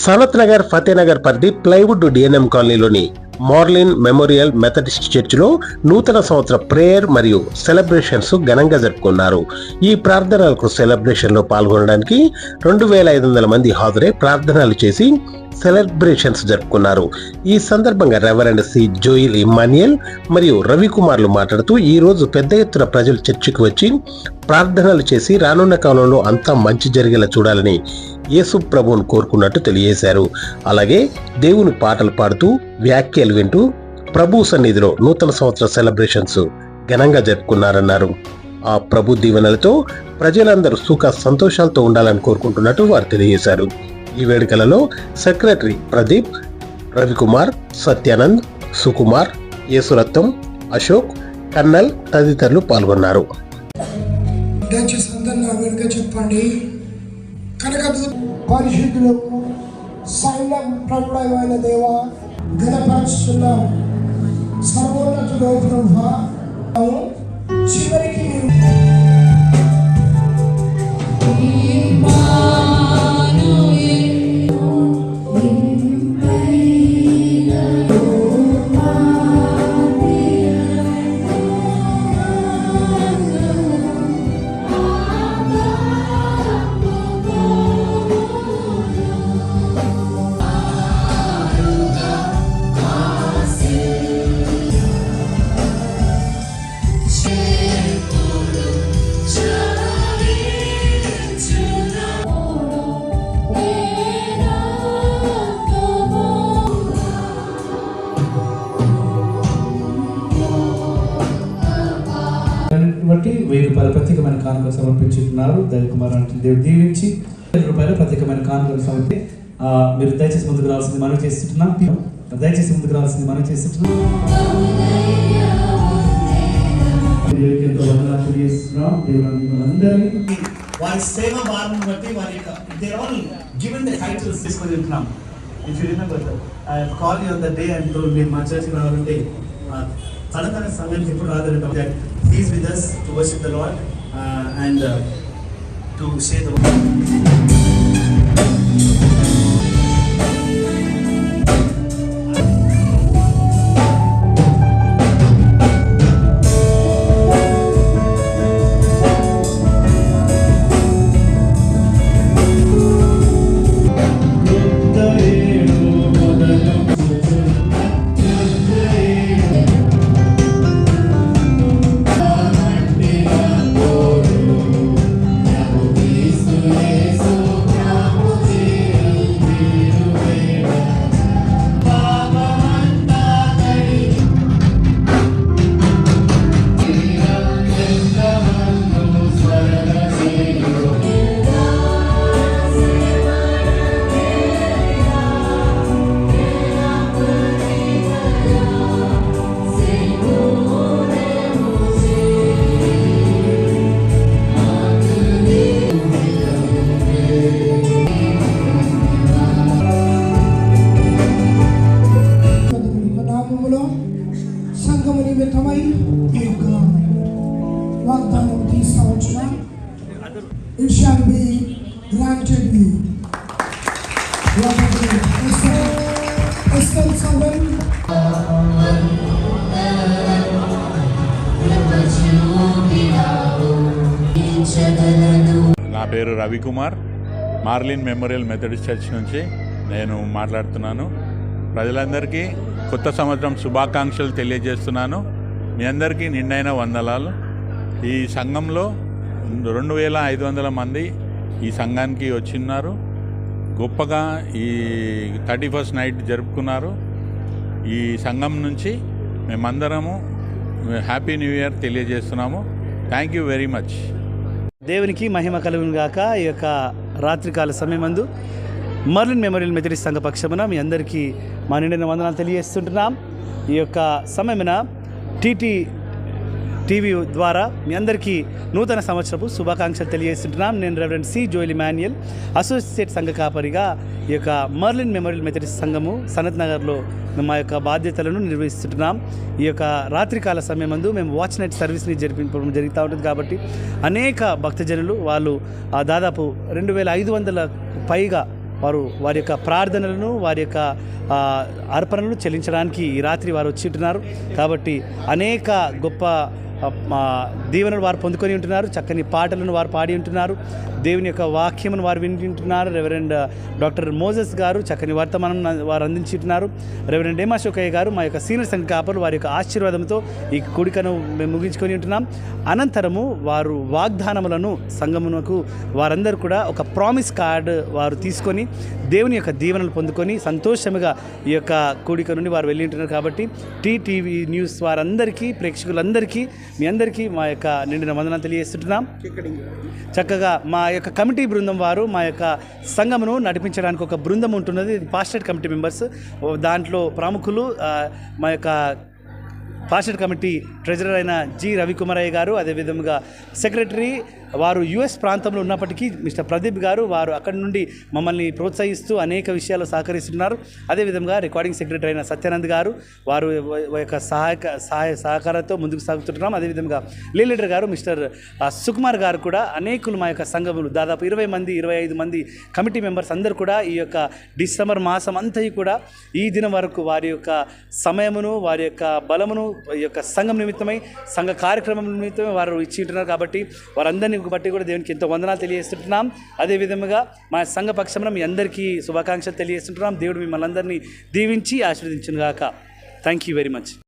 సనత్ నగర్ ఫతేనగర్ పరిధి plywood DNM కాలనీలోని Marlin memorial Methodist చర్చిలో నూతన సంవత్సర ప్రేయర్ మరియు సెలబ్రేషన్స్ ఘనంగా జరుపుకున్నారు. ఈ ప్రార్థనలకు సెలబ్రేషన్లో పాల్గొనడానికి రెండు వేల ఐదు వందల మంది హాజరై ప్రార్థనలు చేసి సెలబ్రేషన్స్ జరుపుకున్నారు. ఈ సందర్భంగా రెవరెండ్ సి. జోయిల్ ఇమ్మానియల్ మరియు రవికుమార్లు మాట్లాడుతూ ఈ రోజు పెద్ద ఎత్తున ప్రజలు చర్చికి వచ్చి ప్రార్థనలు చేసి రానున్న కాలంలో అంతా మంచి జరిగేలా చూడాలని యేసు ప్రభువును కోరుకున్నట్టు తెలియజేశారు. అలాగే దేవుని పాటలు పాడుతూ వ్యాఖ్యలు వింటూ ప్రభు సన్నిధిలో నూతన సంవత్సర సెలబ్రేషన్స్ ఘనంగా జరుపుకున్నారన్నారు. ఆ ప్రభు దీవెనలతో ప్రజలందరూ సుఖ సంతోషాలతో ఉండాలని కోరుకుంటున్నట్టు వారు తెలియజేశారు. ఈ వేడుకలలో సెక్రటరీ ప్రదీప్ రవికుమార్ సత్యానంద్ సుకుమార్ యేసురత్నం అశోక్ కన్నల్ తదితరులు పాల్గొన్నారు. దయచేసి అందరు నా వెనుక చెప్పండి. కనుక పరిశుద్ధులకు సైన్య ప్రభుడైన దేవ ఘనపరుస్తున్నాం సర్వోన్నతుడు ప్రభు చివరికి మీరు బట్టి వెయ్యి రూపాయల ప్రత్యేకమైన కానుక సమర్పించుకున్నారు. దయ కుమార్ అంటే దేవుడు దీవించి వెయ్యి రూపాయల ప్రత్యేకమైన కానుకలు సమర్పి మీరు దయచేసి ముందుకు రావాల్సింది మనం చేస్తున్నాం దయచేసి ముందుకు రావాల్సింది మనం చేస్తున్నాం వారి సేవ భారం బట్టి వారి యొక్క there all given the titles తీసుకొని వెళ్తున్నాం. If you remember I call you the day and మీరు మా చర్చ్కి రావాలంటే uh, Tanakana Sangam people rather that he's with us to worship the Lord uh, and uh, to share the word. సంఘము నిమిత్తమై ఈ యొక్క వాగ్దానం తీసుకువచ్చిన it shall be granted you నా పేరు Ravikumar. Marlin memorial Methodist church నుంచి నేను మాట్లాడుతున్నాను. ప్రజలందరికీ కొత్త సంవత్సరం శుభాకాంక్షలు తెలియజేస్తున్నాను. మీ అందరికీ నిండైన వందలాలు. ఈ సంఘంలో రెండు వేల ఐదు వందల మంది ఈ సంఘానికి వచ్చిన్నారు. గొప్పగా ఈ థర్టీ ఫస్ట్ నైట్ జరుపుకున్నారు. ఈ సంఘం నుంచి మేమందరము హ్యాపీ న్యూ ఇయర్ తెలియజేస్తున్నాము. Thank you very much. దేవునికి మహిమ కలుగును గాక. ఈ యొక్క రాత్రికాల సమయమందు మర్లిన్ మెమోరియల్ మెథడిస్ట్ సంఘ పక్షమున మీ అందరికీ మా నిండిన వందనాలు తెలియజేస్తుంటున్నాం. ఈ యొక్క సమయమున టీటీ టీవీ ద్వారా మీ అందరికీ నూతన సంవత్సరపు శుభాకాంక్షలు తెలియజేస్తుంటున్నాం. నేను reverend C Joyli Manuel associate సంఘ కాపరిగా ఈ యొక్క మర్లిన్ మెమోరియల్ మెథడిస్ట్ సంఘము సనత్ నగర్లో మేము మా యొక్క బాధ్యతలను నిర్వహిస్తుంటున్నాం. ఈ యొక్క రాత్రికాల సమయమందు మేము వాచ్ నైట్ సర్వీస్ని జరిపించడం జరుగుతూ ఉంటుంది కాబట్టి అనేక భక్తజనులు వాళ్ళు దాదాపు రెండు వేల ఐదు వందల పైగా వారు వారి యొక్క ప్రార్థనలను వారి యొక్క అర్పణలను చెల్లించడానికి ఈ రాత్రి వారు వచ్చి ఉంటున్నారు. కాబట్టి అనేక గొప్ప దీవెనలు వారు పొందుకొని ఉంటున్నారు చక్కని పాటలను వారు పాడి ఉంటున్నారు దేవుని యొక్క వాక్యమును వారు వింటుంటున్నారు రెవరెండ్ డాక్టర్ మోజెస్ గారు చక్కని వర్తమానం వారు అందించుంటున్నారు రెవరెండ్ ఏమాశోకయ్య గారు మా యొక్క సీనియర్ సంఘ కాపలు వారి యొక్క ఆశీర్వాదంతో ఈ కూడికను మేము ముగించుకొని ఉంటున్నాం. అనంతరము వారు వాగ్దానములను సంగమునకు వారందరూ కూడా ఒక ప్రామిస్ కార్డు వారు తీసుకొని దేవుని యొక్క దీవెనలు పొందుకొని సంతోషముగా ఈ యొక్క కూడిక నుండి వారు వెళ్ళి ఉంటున్నారు కాబట్టి టీటీవీ న్యూస్ వారందరికీ ప్రేక్షకులందరికీ మీ అందరికీ మా యొక్క నిండిన వందనం తెలియజేస్తున్నాం చక్కగా మా యొక్క కమిటీ బృందం వారు మా యొక్క సంఘమును నడిపించడానికి ఒక బృందం ఉంటున్నది. ఇది పాస్టెడ్ కమిటీ మెంబర్స్. దాంట్లో ప్రముఖులు మా యొక్క పాస్టెడ్ కమిటీ ట్రెజరర్ అయిన జి రవికుమారయ్య గారు అదేవిధంగా సెక్రటరీ వారు యుఎస్ ప్రాంతంలో ఉన్నప్పటికీ మిస్టర్ ప్రదీప్ గారు వారు అక్కడి నుండి మమ్మల్ని ప్రోత్సహిస్తూ అనేక విషయాలు సహకరిస్తున్నారు. అదేవిధంగా రికార్డింగ్ సెక్రటరీ అయిన సత్యానంద్ గారు వారు యొక్క సహాయక సహాయ సహకారంతో ముందుకు సాగుతుంటున్నాం. అదేవిధంగా le leader garu mister Sukumar garu కూడా అనేకులు మా యొక్క సంఘములు దాదాపు ఇరవై మంది ఇరవై ఐదు మంది కమిటీ మెంబర్స్ అందరూ కూడా ఈ యొక్క డిసెంబర్ మాసం అంతా కూడా ఈ దినం వరకు వారి యొక్క సమయమును వారి యొక్క బలమును ఈ యొక్క సంఘం నిమిత్తమై సంఘ కార్యక్రమం నిమిత్తమై వారు ఇచ్చి ఉంటున్నారు కాబట్టి వారందరినీ బట్టి కూడా దేవునికి ఎంతో వందనాలు తెలియజేస్తుంటున్నాం. అదేవిధంగా మా సంఘ పక్షమున మీ అందరికీ శుభాకాంక్షలు తెలియజేస్తుంటున్నాం. దేవుడు మిమ్మల్ని అందరినీ దీవించి ఆశీర్వదించిన గాక థ్యాంక్ యూ వెరీ మచ్